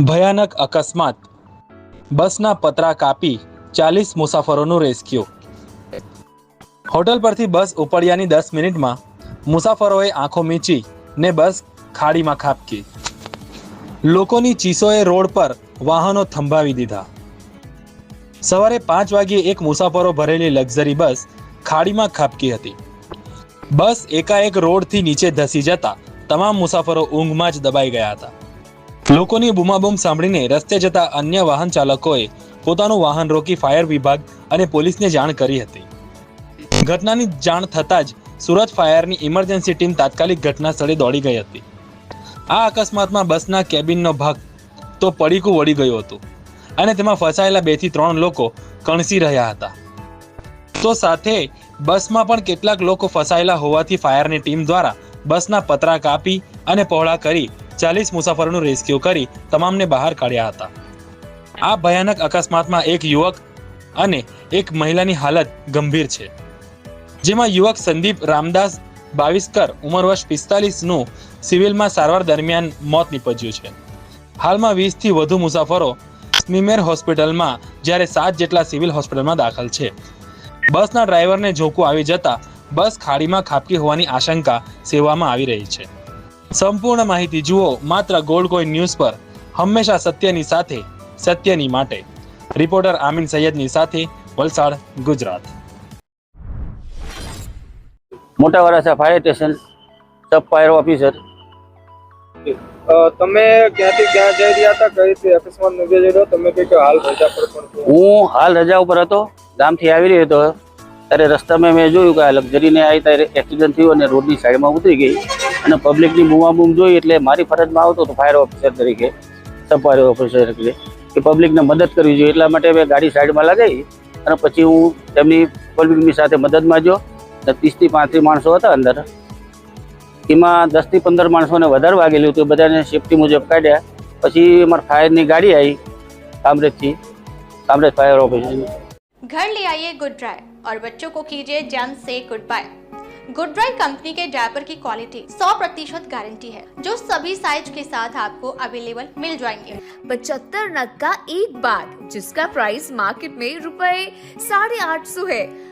ભયાનક અકસ્માત. બસના પતરા કાપી ચાલીસ મુસાફરોનું રેસ્ક્યુ. હોટલ પરથી બસ ઉપડ્યાની દસ મિનિટમાં મુસાફરોએ આંખો મીચી ને બસ ખાડીમાં ખાબકી. લોકોની ચીસોએ રોડ પર વાહનો થંભાવી દીધા. સવારે પાંચ વાગ્યે એક મુસાફરો ભરેલી લક્ઝરી બસ ખાડીમાં ખાબકી હતી. બસ એકાએક રોડથી નીચે ધસી જતા તમામ મુસાફરો ઊંઘમાં જ દબાઈ ગયા હતા. લોકોની બૂમાબૂમ સાંભળીને રસ્તે જતા અન્ય વાહન ચાલકોએ પોતાનું વાહન રોકી ફાયર વિભાગ અને પોલીસને જાણ કરી હતી. ઘટનાની જાણ થતાં જ સુરત ફાયરની ઇમરજન્સી ટીમ તાત્કાલિક ઘટના સ્થળે દોડી ગઈ હતી. આ અકસ્માતમાં બસના કેબિનનો ભાગ તો પડીકું વળી ગયું હતું અને તેમાં ફસાયેલા બેથી ત્રણ લોકો કણસી રહ્યા હતા. તો સાથે બસમાં પણ કેટલાક લોકો ફસાયેલા હોવાથી ફાયરની ટીમ દ્વારા બસના પતરા કાપી અને પહોળા કરી ચાલીસ મુસાફરોનું રેસ્ક્યુ કરી તમામને બહાર કાઢ્યા હતા. આ ભયાનક અકસ્માતમાં એક યુવક અને એક મહિલાની હાલત ગંભીર છે. જેમાં યુવક સંદીપ રામદાસ બાવીસકર ઉંમર વર્ષ પિસ્તાલીસનું સિવિલમાં સારવાર દરમિયાન મોત નીપજ્યું છે. હાલમાં વીસથી વધુ મુસાફરો સ્મીમેર હોસ્પિટલમાં જ્યારે સાત જેટલા સિવિલ હોસ્પિટલમાં દાખલ છે. બસના ડ્રાઈવરને ઝોકું આવી જતા બસ ખાડીમાં ખાબકી હોવાની આશંકા સેવામાં આવી રહી છે. સંપૂર્ણ માહિતી જુઓ માત્ર ગોલ્ડ કોઈન ન્યૂઝ પર. હંમેશા સત્યની સાથે સત્યની માટે. રિપોર્ટર આમિન સૈયદની સાથે Valsad Gujarat. Mota Varachha fire station sub fire officer તમે ક્યાંથી ક્યાં જઈ રહ્યા હતા? કઈ રીતે અકસ્માત નોંધેલો તમે કઈ કે હાલ રજા પર પણ હું હાલ રજા ઉપર હતો. ગામથી આવી રહ્યો હતો. ત્યારે રસ્તામાં મેં જોયું કે આ લક્ઝરીને આવી ત્યારે એક્સિડન્ટ થયો અને રોડની સાઈડમાં ઉતરી ગઈ. અને પબ્લિકની બૂમાબૂમ જોઈ એટલે મારી ફરજમાં આવતો હતો ફાયર ઓફિસર તરીકે સબ ફાયર ઓફિસર તરીકે કે પબ્લિકને મદદ કરવી જોઈએ એટલા માટે મેં ગાડી સાઈડમાં લગાવી અને પછી હું તેમની પબ્લિકની સાથે મદદ માંગ્યો અને ત્રીસથી પાંત્રીસ માણસો હતા અંદર એમાં દસથી પંદર માણસોને વધારે વાગેલું હતું બધાને સેફટી મુજબ કાઢ્યા પછી અમારા ફાયરની ગાડી આવી કામરેજથી कामरेज फायर ऑफिस घर ले आइए गुड ड्राई और बच्चों को कीजिए जम से good bye Good dry company के डायपर की क्वालिटी 100 प्रतिशत गारंटी है, जो सभी साइज़ के साथ आपको अवेलेबल मिल जाएँगे। पचहत्तर नग का एक बार, जिसका प्राइस मार्केट में रुपए साढ़े आठ सौ है।